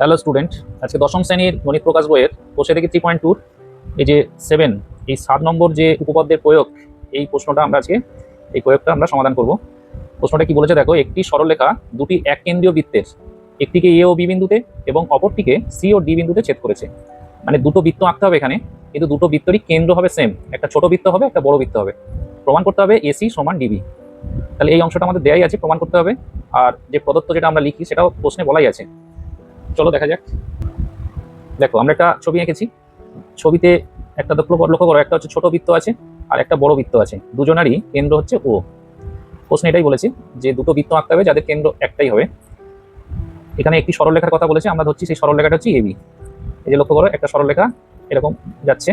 Hello student আজকে দশম শ্রেণির গণিত প্রকাশ বইয়ের কোষে থেকে থ্রি পয়েন্ট টুর এই যে সেভেন এই সাত নম্বর যে উপপাদ্যের প্রয়োগ, এই প্রশ্নটা আমরা আজকে, এই প্রয়োগটা আমরা সমাধান করব। প্রশ্নটা কি বলেছে? দেখো, একটি সরলরেখা দুটি এক কেন্দ্রীয় বৃত্তের, একটিকে এ ও বি বিন্দুতে এবং অপরটিকে সি ও ডি বিন্দুতে ছেদ করেছে। মানে দুটো বৃত্ত আঁকতে হবে এখানে, কিন্তু দুটো বৃত্তরই কেন্দ্র হবে সেম একটা ছোট বৃত্ত হবে, একটা বড় বৃত্ত হবে। প্রমাণ করতে হবে এসি সমান ডিবি তাহলে এই অংশটা আমাদের দেয়াই আছে, প্রমাণ করতে হবে। আর যে প্রদত্ত যেটা আমরা লিখি, সেটাও প্রশ্নে বলাই আছে। চলো দেখা যাক। দেখো, আমরা একটা ছবি এঁকেছি। ছবিতে একটা লক্ষ্য করো- লক্ষ্য করো, একটা হচ্ছে ছোট বৃত্ত আছে আর একটা বড় বৃত্ত আছে। দুজনারই কেন্দ্র হচ্ছে ও। প্রশ্ন এটাই বলেছি যে দুটো বৃত্ত আঁকতে হবে, যাদের কেন্দ্র একটাই হবে। এখানে একটি সরলরেখার কথা বলেছে, আমরা ধরছি সেই সরলরেখাটা হচ্ছে এবি এই যে লক্ষ্য করো, একটা সরলরেখা এরকম যাচ্ছে।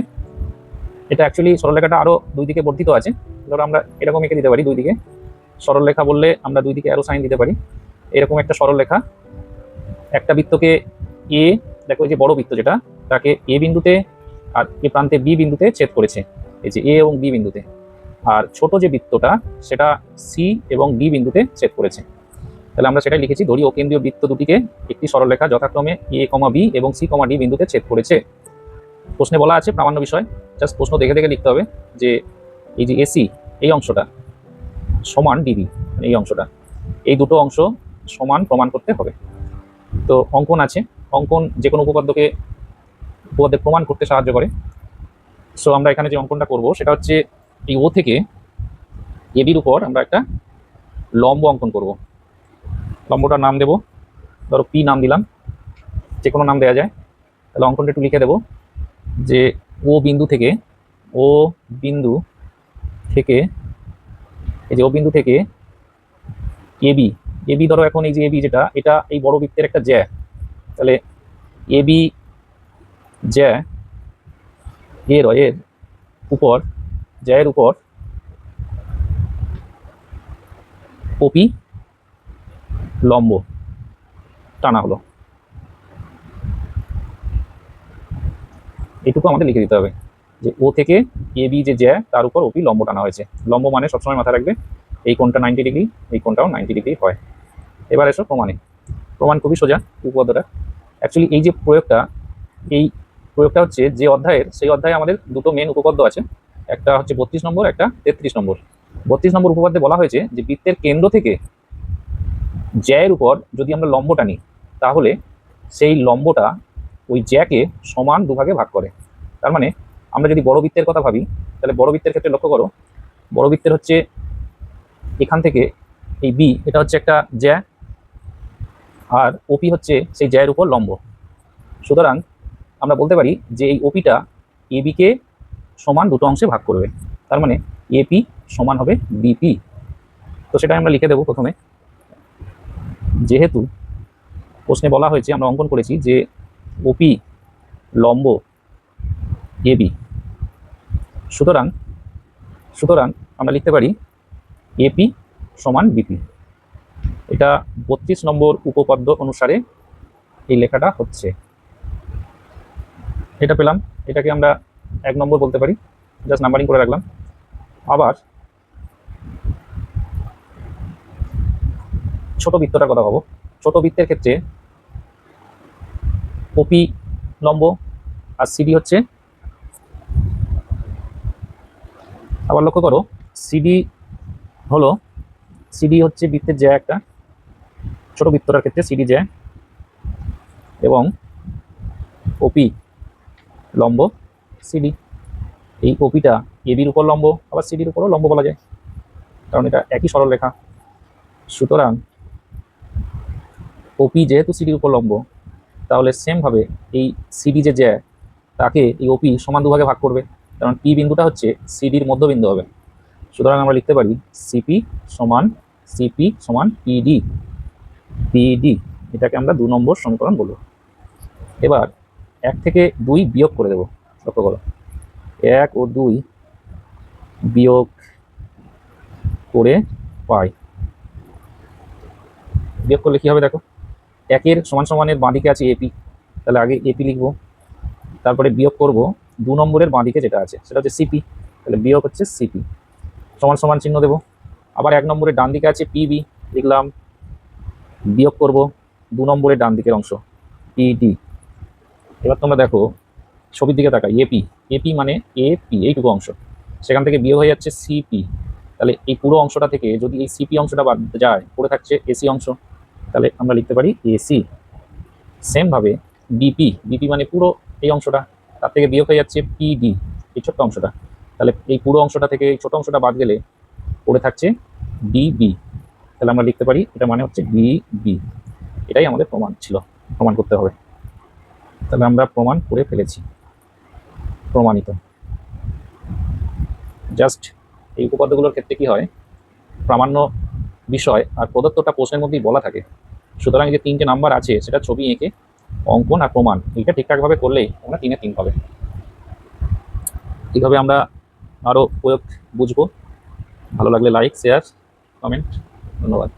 এটা অ্যাকচুয়ালি সরলরেখাটা আরও দুই দিকে বর্ধিত আছে। ধরো আমরা এরকম এঁকে দিতে পারি দুই দিকে। সরলরেখা বললে আমরা দুই দিকে অ্যারো সাইন দিতে পারি। এরকম একটা সরলরেখা একটা বৃত্তকে এ দেখো এই যে বড় বৃত্ত যেটা, তাকে এ বিন্দুতে আর এ প্রান্তে বি বিন্দুতে ছেদ করেছে। এই যে এ এবং বি বিন্দুতে। আর ছোট যে বৃত্তটা, সেটা সি এবং ডি বিন্দুতে ছেদ করেছে। তাহলে আমরা সেটাই লিখেছি, ধরি ও কেন্দ্রীয় বৃত্ত দুটিকে একটি সরলরেখা যথাক্রমে এ কমা বি এবং সি কমা ডি বিন্দুতে ছেদ করেছে। প্রশ্নে বলা আছে, প্রামাণ্য বিষয় জাস্ট প্রশ্ন দেখে দেখে লিখতে হবে যে এই যে এসি এই অংশটা সমান ডিবি এই অংশটা। এই দুটো অংশ সমান প্রমাণ করতে হবে। তো অঙ্কন আছে। অঙ্কন যে কোনো উপপাদ্যকে উপপাদ্যে প্রমাণ করতে সাহায্য করে। সো আমরা এখানে যে অঙ্কনটা করব, সেটা হচ্ছে এই ও থেকে এবির উপর আমরা একটা লম্ব অঙ্কন করব। লম্বটার নাম দেব, ধরো পি নাম দিলাম। যে কোনো নাম দেওয়া যায়। তাহলে অঙ্কনটা একটু লিখে দেব যে ও বিন্দু থেকে ও বিন্দু থেকে, এই যে ও বিন্দু থেকে এবি এবি ধরো এখন এই যে এবি যেটা, এটা এই বড় বৃত্তের একটা জ্যা। তাহলে এবি জ্যা এর এর উপর, জ্যায়ের উপর ওপি লম্ব টানা হলো। এটুকু আমাদের লিখে দিতে হবে যে ও থেকে এবি যে জ্যা, তার উপর ওপি লম্ব টানা হয়েছে। লম্ব মানে সবসময় মাথায় রাখবে, এই কোণটা নাইনটি ডিগ্রি এই কোণটাও নাইনটি ডিগ্রি হয়। এবার এসো প্রমাণে। প্রমাণ খুবই সোজা, উপপাদ্যটা। অ্যাকচুয়ালি এই যে প্রয়োগটা, এই প্রয়োগটা হচ্ছে যে অধ্যায়ের, সেই অধ্যায়ে আমাদের দুটো মেন উপপাদ্য আছে। একটা হচ্ছে বত্রিশ নম্বর, একটা তেত্রিশ নম্বর। বত্রিশ নম্বর উপপাদ্যে বলা হয়েছে যে বৃত্তের কেন্দ্র থেকে জ্যায়ের উপর যদি আমরা লম্ব টানি তাহলে সেই লম্বটা ওই জ্যাকে সমান দুভাগে ভাগ করে। তার মানে আমরা যদি বড় বৃত্তের কথা ভাবি, তাহলে বড় বৃত্তের ক্ষেত্রে লক্ষ্য করো, বড় বৃত্তের হচ্ছে এখান থেকে এই বি এটা হচ্ছে একটা জ্যা আর ওপি হচ্ছে সেই জ্যায়ের উপর লম্ব। সুতরাং আমরা বলতে পারি যে এই ওপিটা এবিকে সমান দুটো অংশে ভাগ করবে। তার মানে এপি সমান হবে বিপি তো সেটা আমরা লিখে দেবো প্রথমে। যেহেতু প্রশ্নে বলা হয়েছে, আমরা অঙ্কন করেছি যে ওপি লম্ব এবি সুতরাং সুতরাং আমরা লিখতে পারি এপি সমান বিপি এটা বত্রিশ নম্বর উপপাদ্য অনুসারে এই লেখাটা হচ্ছে। এটা পেলাম, এটাকে আমরা এক নম্বর বলতে পারি জাস্ট নাম্বারিং করে রাখলাম। আবার ছোট বৃত্তটার কথা ভাবো। ছোট বৃত্তের ক্ষেত্রে ওপি লম্ব আর সিডি হচ্ছে। আবার লক্ষ্য করো সিডি হলো সিডি হচ্ছে বৃত্তের জ্যা একটা। ছোট বৃত্তটার ক্ষেত্রে সিডি জ্যা এবং ওপি লম্ব সিডি এই ওপিটা এবির উপর লম্ব, আবার সিডির উপরও লম্ব বলা যায়, কারণ এটা একই সরল রেখা। সুতরাং ওপি যেহেতু সিডির উপর লম্ব, তাহলে সেমভাবে এই সিডি যে জ্যা, তাকে এই ওপি সমান দুভাগে ভাগ করবে, কারণ পি বিন্দুটা হচ্ছে সিডির মধ্যবিন্দু হবে। সুতরাং আমরা লিখতে পারি সিপি সমান সিপি সমান পিডি পিডি এটাকে আমরা দু নম্বর সমীকরণ বলব। এবার এক থেকে দুই বিয়োগ করে দেবো, লক্ষ্য করো। এক ও দুই বিয়োগ করে পাই। বিয়োগ করলে কী হবে দেখো? একের সমান সমানের বাঁদিকে আছে এপি তাহলে আগে এপি লিখব, তারপরে বিয়োগ করব দু নম্বরের বাঁদিকে যেটা আছে, সেটা হচ্ছে সিপি তাহলে বিয়োগ হচ্ছে সিপি সমান সমান চিহ্ন দেবো। আবার এক নম্বরের ডান দিকে আছে পিবি লিখলাম বিয়োগ করব দু নম্বরের ডান দিকের অংশ পিডি এবার তোমরা দেখো, ছবির দিকে তাকাই এপি এপি মানে এপি এইটুকু অংশ। সেখান থেকে বিয়োগ হয়ে যাচ্ছে সিপি তাহলে এই পুরো অংশটা থেকে যদি এই সিপি অংশটা বাদ যায়, পড়ে থাকছে এসি অংশ, তাহলে আমরা লিখতে পারি এসি সেমভাবে বিপি বিপি মানে পুরো এই অংশটা, তার থেকে বিয়োগ হয়ে যাচ্ছে পিডি এই ছোট্ট অংশটা। তাহলে এই পুরো অংশটা থেকে এই ছোট অংশটা বাদ গেলে পড়ে থাকছে ডিবি তাহলে আমরা লিখতে পারি, এটা মানে হচ্ছে বি ডিবি এটাই আমাদের প্রমাণ ছিল, প্রমাণ করতে হবে। তাহলে আমরা প্রমাণ করে ফেলেছি, প্রমাণিত। জাস্ট এই উপপাদ্যগুলোর ক্ষেত্রে কি হয়? প্রামাণ্য বিষয় আর প্রদত্তটা প্রশ্নের মধ্যেই বলা থাকে। সুতরাং যে তিনটে নাম্বার আছে, সেটা ছবি এঁকে অঙ্কন আর প্রমাণ, এইটা ঠিকঠাকভাবে করলেই আমরা তিনে তিন পাবে। এইভাবে আমরা আরও প্রয়োগ বুঝব। ভালো লাগলে লাইক শেয়ার কমেন্ট ধন্যবাদ।